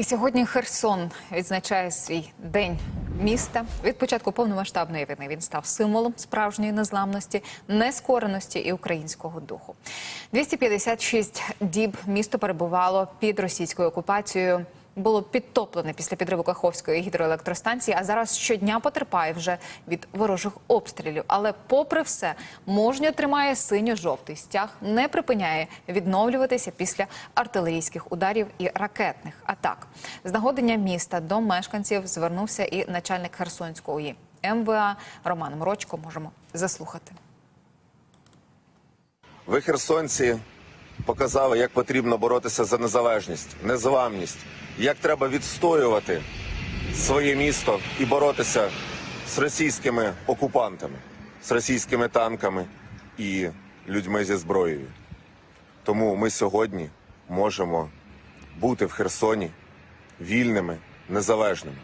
І сьогодні Херсон відзначає свій день міста. Від початку повномасштабної війни він став символом справжньої незламності, нескореності і українського духу. 256 діб місто перебувало під російською окупацією. Було підтоплене після підриву Каховської гідроелектростанції, а зараз щодня потерпає вже від ворожих обстрілів. Але, попри все, мужньо тримає синьо-жовтий стяг, не припиняє відновлюватися після артилерійських ударів і ракетних атак. З нагодення міста до мешканців звернувся і начальник Херсонського УІ МВА Роман Мрочко. Можемо заслухати. Ви, херсонці, показали, як потрібно боротися за незалежність, незламність, як треба відстоювати своє місто і боротися з російськими окупантами, з російськими танками і людьми зі зброєю. Тому ми сьогодні можемо бути в Херсоні вільними, незалежними.